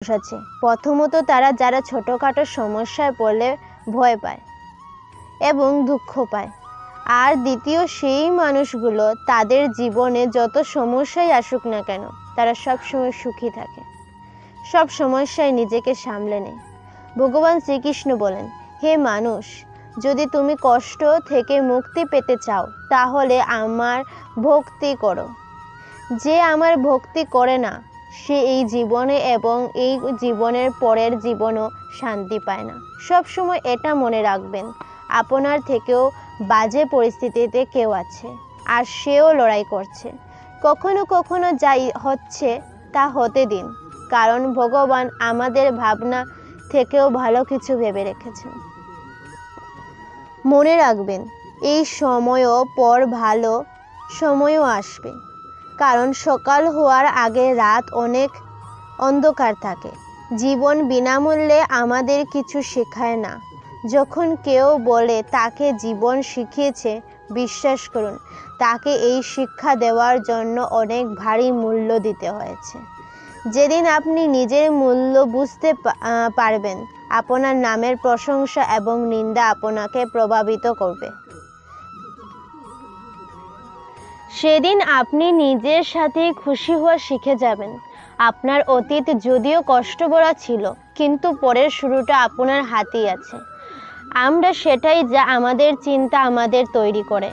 মানুষ আছে। প্রথমত তারা যারা ছোটোখাটো সমস্যায় পড়লে ভয় পায় এবং দুঃখ পায়। আর দ্বিতীয় সেই মানুষগুলো তাদের জীবনে যত সমস্যাই আসুক না কেন, তারা সবসময় সুখী থাকে। সব সমস্যায় নিজেকে সামলে নেয়। ভগবান শ্রীকৃষ্ণ বলেন, হে মানুষ, যদি তুমি কষ্ট থেকে মুক্তি পেতে চাও, তাহলে আমার ভক্তি করো। যে আমার ভক্তি করে না সে এই জীবনে এবং এই জীবনের পরের জীবনও শান্তি পায় না। সব সময় এটা মনে রাখবেন, আপনার থেকেও বাজে পরিস্থিতিতে কেউ আছে আর সেও লড়াই করছে। কখনো কখনো যাই হচ্ছে তা হতে দিন, কারণ ভগবান আমাদের ভাবনা থেকেও ভালো কিছু ভেবে রেখেছেন। মনে রাখবেন, এই সময়ও পর ভালো সময়ও আসবে। কারণ সকাল হওয়ার আগে রাত অনেক অন্ধকার থাকে। জীবন বিনামূল্যে আমাদের কিছু শেখায় না। যখন কেউ বলে, তাকে জীবন শিখিয়েছে, বিশ্বাস করুন, তাকে এই শিক্ষা দেওয়ার জন্য অনেক ভারী মূল্য দিতে হয়েছে। যেদিন আপনি নিজের মূল্য বুঝতে পারবেন, আপনার নামের প্রশংসা এবং নিন্দা আপনাকে প্রভাবিত করবে। সেদিন আপনি নিজের সাথে খুশি হওয়া শিখে যাবেন। আপনার অতীত যদিও কষ্ট ছিল, কিন্তু পরের শুরুটা আপনার হাতেই আছে। আমরা সেটাই যা আমাদের চিন্তা আমাদের তৈরি করে।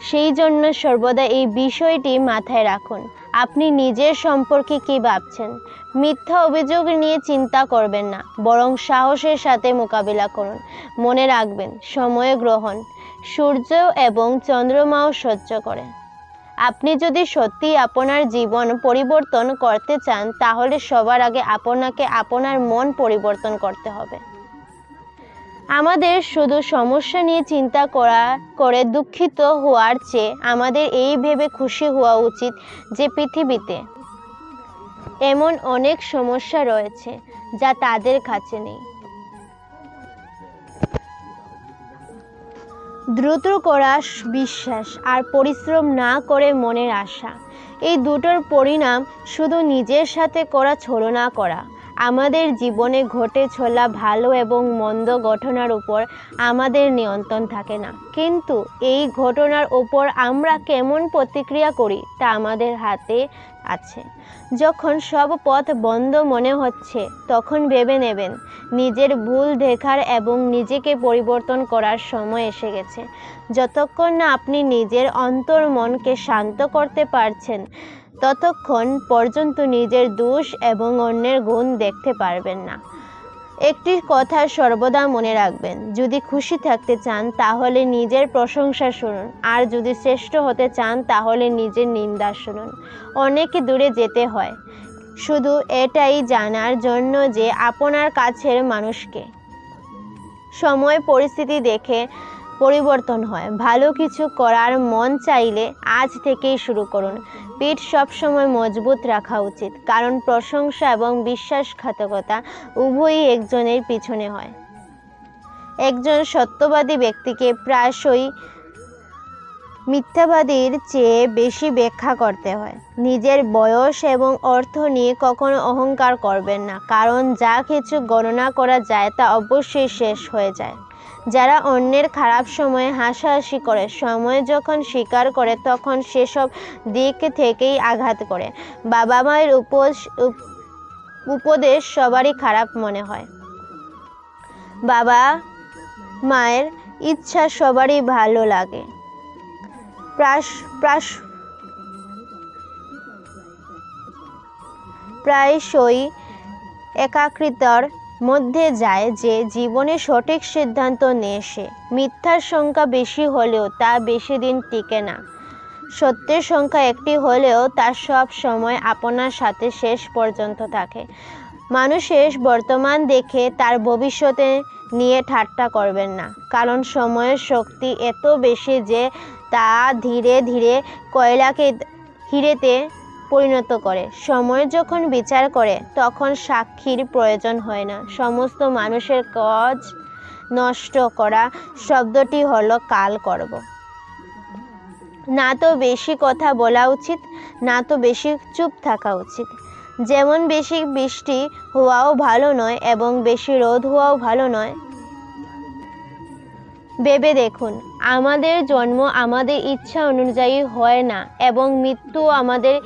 সেই জন্য সর্বদা এই বিষয়টি মাথায় রাখুন। আপনি নিজের সম্পর্কে কি ভাবছেন? মিথ্যা অভিযোগ নিয়ে চিন্তা করবেন না, বরং সাহসের সাথে মোকাবিলা করুন। মনে রাখবেন, সময় গ্রহণ, সূর্য এবং চন্দ্রমাও সহ্য করে। আপনি যদি সত্যি আপনার জীবন পরিবর্তন করতে চান, তাহলে সবার আগে আপনাকে আপনার মন পরিবর্তন করতে হবে। আমাদের শুধু সমস্যা নিয়ে চিন্তা করা, করে দুঃখিত হওয়ার চেয়ে আমাদের এই ভেবে খুশি হওয়া উচিত যে পৃথিবীতে এমন অনেক সমস্যা রয়েছে যা তাদের কাছে নেই। দ্রুত করা বিশ্বাস আর পরিশ্রম না করে মনের আশা। এই দুটোর পরিণাম শুধু নিজের সাথে করা, ছলনা করা। আমাদের জীবনে ঘটে চলা ভালো এবং মন্দ ঘটনার উপর আমাদের নিয়ন্ত্রণ থাকে না। কিন্তু এই ঘটনার উপর আমরা কেমন প্রতিক্রিয়া করি তা আমাদের হাতে আছে। যখন সব পথ বন্ধ মনে হচ্ছে, তখন ভেবে নেবেন, নিজের ভুল দেখার এবং নিজেকে পরিবর্তন করার সময় এসে গেছে। যতক্ষণ না আপনি নিজের অন্তর মনকে শান্ত করতে পারছেন ততক্ষণ পর্যন্ত নিজের দোষ এবং অন্যের গুণ দেখতে পারবেন না। একটি কথা সর্বদা মনে রাখবেন, যদি খুশি থাকতে চান তাহলে নিজের প্রশংসা শুনুন, আর যদি শ্রেষ্ঠ হতে চান তাহলে নিজের নিন্দা শুনুন। অনেকে দূরে যেতে হয়। শুধু এটাই জানার জন্য যে আপনার কাছের মানুষকে। সময়, পরিস্থিতি দেখে পরিবর্তন হয়। ভালো কিছু করার মন চাইলে আজ থেকেই শুরু করুন। পিঠ সবসময় মজবুত রাখা উচিত, কারণ প্রশংসা এবং বিশ্বাসঘাতকতা উভয়ই একজনের পিছনে হয়। একজন সত্যবাদী ব্যক্তিকে প্রায়শই মিথ্যাবাদীর চেয়ে বেশি ব্যাখ্যা করতে হয়। নিজের বয়স এবং অর্থ নিয়ে কখনো অহংকার করবেন না, কারণ যা কিছু গণনা করা যায় তা অবশ্যই শেষ হয়ে যায়। যারা অন্যের খারাপ সময়ে হাসাহাসি করে, সময় যখন স্বীকার করে, তখন সেসব দিক থেকেই আঘাত করে। বাবা মায়ের উপদেশ সবারই খারাপ মনে হয়। বাবা মায়ের ইচ্ছা সবারই ভালো লাগে। প্রাস প্রাস, প্রায়শই একাকৃতর মধ্যে যায় যে জীবনে সঠিক সিদ্ধান্ত নিয়ে সে। মিথ্যার সংখ্যা বেশি হলেও তা বেশি দিন টিকে না। সত্যের সংখ্যা একটি হলেও তা সব সময় আপনার সাথে শেষ পর্যন্ত থাকে। মানুষের বর্তমান দেখে তার ভবিষ্যতে নিয়ে ঠাট্টা করবেন না। কারণ সময়ের শক্তি এত বেশি যে তা ধীরে ধীরে কয়লাকে হিরেতে পরিণত করে। সময় যখন বিচার করে, তখন সাক্ষীর প্রয়োজন হয় না। সমস্ত মানুষের কাজ নষ্ট করা শব্দটি হলো কাল করব না তো বেশি কথা বলা উচিত, না তো বেশি চুপ থাকা উচিত। যেমন বেশি বৃষ্টি হওয়াও ভালো নয় এবং বেশি রোদ হওয়াও ভালো নয়। ভেবে দেখুন, আমাদের জন্ম আমাদের ইচ্ছা অনুযায়ী হয় না এবং মৃত্যু আমাদের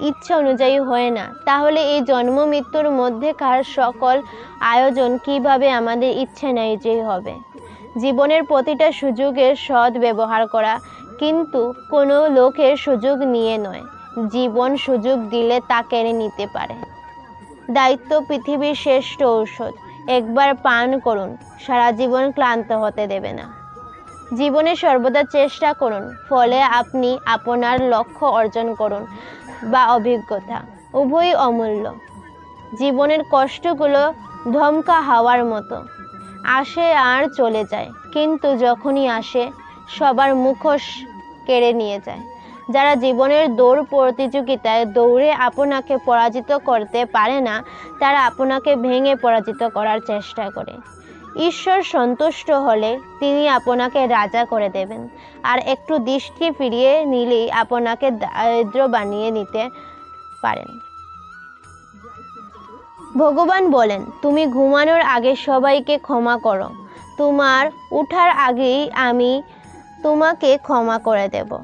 ইচ্ছা অনুযায়ী হয় না। তাহলে এই জন্ম মৃত্যুর মধ্যেকার সকল আয়োজন কীভাবে আমাদের ইচ্ছা অনুযায়ী হবে? জীবনের প্রতিটা সুযোগের সৎ ব্যবহার করা কিন্তু কোনো লোকের সুযোগ নিয়ে নয়, জীবন সুযোগ দিলে তা কেড়ে নিতে পারে। দায়িত্ব পৃথিবীর শ্রেষ্ঠ ঔষধ, একবার পান করুন, সারা জীবন ক্লান্ত হতে দেবে না। জীবনে সর্বদা চেষ্টা করুন, ফলে আপনি আপনার লক্ষ্য অর্জন করুন বা অভিজ্ঞতা উভয়ই অমূল্য। জীবনের কষ্টগুলো ধমকা হাওয়ার মতো, আসে আর চলে যায়, কিন্তু যখনই আসে, সবার মুখোশ কেড়ে নিয়ে যায়। যারা জীবনের দৌড় প্রতিযোগিতায় দৌড়ে আপনাকে পরাজিত করতে পারে না, তারা আপনাকে ভেঙে পরাজিত করার চেষ্টা করে। ঈশ্বর সন্তুষ্ট হলে তিনি আপনাকে রাজা করে দেবেন। আর একটু দৃষ্টি ফিরিয়ে নিলেই আপনাকে দারিদ্র বানিয়ে নিতে পারেন। ভগবান বলেন, তুমি ঘুমানোর আগে সবাইকে ক্ষমা করো। তোমার উঠার আগেই আমি তোমাকে ক্ষমা করে দেব।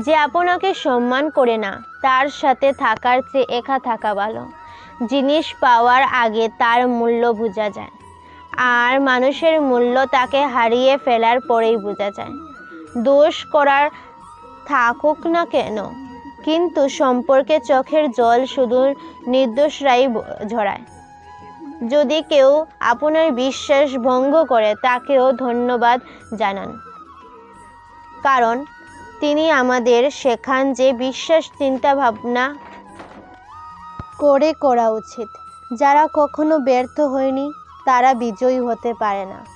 যে আপনাকে সম্মান করে না, তার সাথে থাকার চেয়ে একা থাকা ভালো। জিনিস পাওয়ার আগে তার মূল্য বোঝা যায়। আর মানুষের মূল্য তাকে হারিয়ে ফেলার পরেই বোঝা যায়। দোষ করার থাকুক না কেন, কিন্তু সম্পর্কে চোখের জল শুধু নির্দোষরাই ঝরায়। যদি কেউ আপনার বিশ্বাস ভঙ্গ করে, তাকেও ধন্যবাদ জানান। কারণ তিনি আমাদের শেখান যে বিশ্বাস চিন্তা ভাবনা করে করা উচিত। যারা কখনো ব্যর্থ হয়নি তারা বিজয়ী হতে পারে না।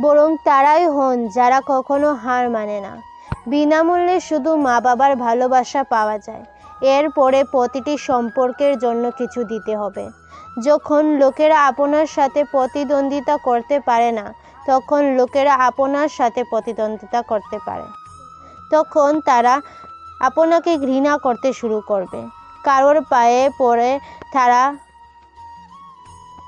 বরং তারাই হন যারা কখনো হার মানে না। বিনামূল্যে শুধু মা বাবার ভালোবাসা পাওয়া যায়। এরপরে প্রতিটি সম্পর্কের জন্য কিছু দিতে হবে। যখন লোকেরা আপনার সাথে প্রতিদ্বন্দ্বিতা করতে পারে না, তখন লোকেরা আপনার সাথে প্রতিদ্বন্দ্বিতা করতে পারে। তখন তারা আপনাকে ঘৃণা করতে শুরু করবে। কারোর পায়ে পড়ে তারা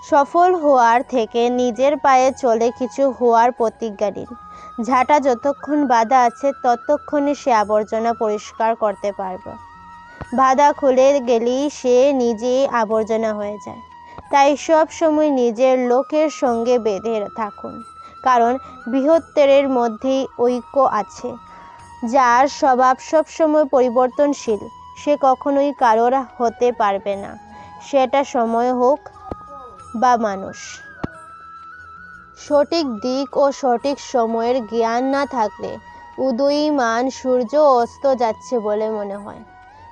সফল হওয়ার থেকে নিজের পায়ে চলে কিছু হওয়ার প্রতিজ্ঞা নিন। ঝাঁটা যতক্ষণ বাধা আছে, ততক্ষণে সে আবর্জনা পরিষ্কার করতে পারবে। বাধা খুলে গেলেই সে নিজেই আবর্জনা হয়ে যায়। তাই সব সময় নিজের লোকের সঙ্গে বেঁধে থাকুন, কারণ বৃহত্তরের মধ্যেই ঐক্য আছে। যার স্বভাব সবসময় পরিবর্তনশীল, সে কখনোই কারোর হতে পারবে না। সেটা সময় হোক বা মানুষ। সঠিক দিক ও সঠিক সময়ের জ্ঞান না থাকলে উদয়ীমান সূর্য অস্ত যাচ্ছে বলে মনে হয়।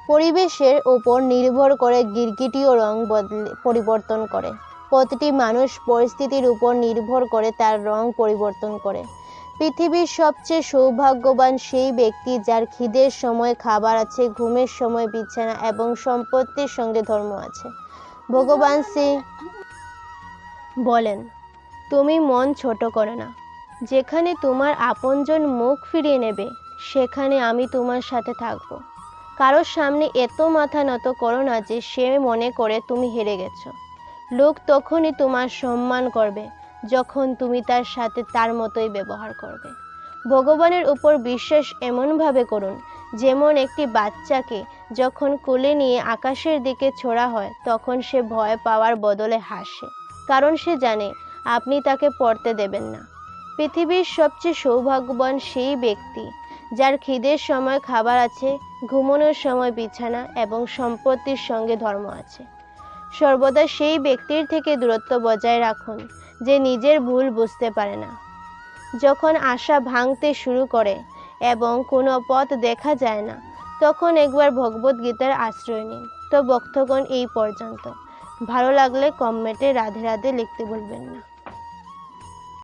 পরিবেশের ওপর নির্ভর করে গিরগিটিও রং বদলে, পরিবর্তন করে। প্রতিটি মানুষ পরিস্থিতির উপর নির্ভর করে তার রং পরিবর্তন করে। পৃথিবীর সবচেয়ে সৌভাগ্যবান সেই ব্যক্তি যার খিদের সময় খাবার আছে, ঘুমের সময় বিছানা এবং সম্পত্তির সঙ্গে ধর্ম আছে। ভগবান শ্রী বলেন, তুমি মন ছোট করো না। যেখানে তোমার আপনজন মুখ ফিরিয়ে নেবে, সেখানে আমি তোমার সাথে থাকব। কারোর সামনে এত মাথা নত করো না যে সে মনে করে তুমি হেরে গেছো। লোক তখনই তোমার সম্মান করবে, যখন তুমি তার সাথে তার মতোই ব্যবহার করবে। ভগবানের উপর বিশ্বাস এমনভাবে করুন, যেমন একটি বাচ্চাকে যখন কোলে নিয়ে আকাশের দিকে ছোড়া হয়, তখন সে ভয় পাওয়ার বদলে হাসে। কারণ সে জানে আপনি তাকে পড়তে দেবেন না। পৃথিবীর সবচেয়ে সৌভাগ্যবান সেই ব্যক্তি যার খিদের সময় খাবার আছে, ঘুমানোর সময় বিছানা এবং সম্পত্তির সঙ্গে ধর্ম আছে। সর্বদা সেই ব্যক্তির থেকে দূরত্ব বজায় রাখুন যে নিজের ভুল বুঝতে পারে না। যখন আশা ভাঙতে শুরু করে এবং কোনো পথ দেখা যায় না, তখন একবার ভগবদ্গীতার আশ্রয় নিন। তো বক্তগণ এই পর্যন্ত। ভালো লাগলে কমেন্টে রাধে রাধে লিখতে বলবেন না।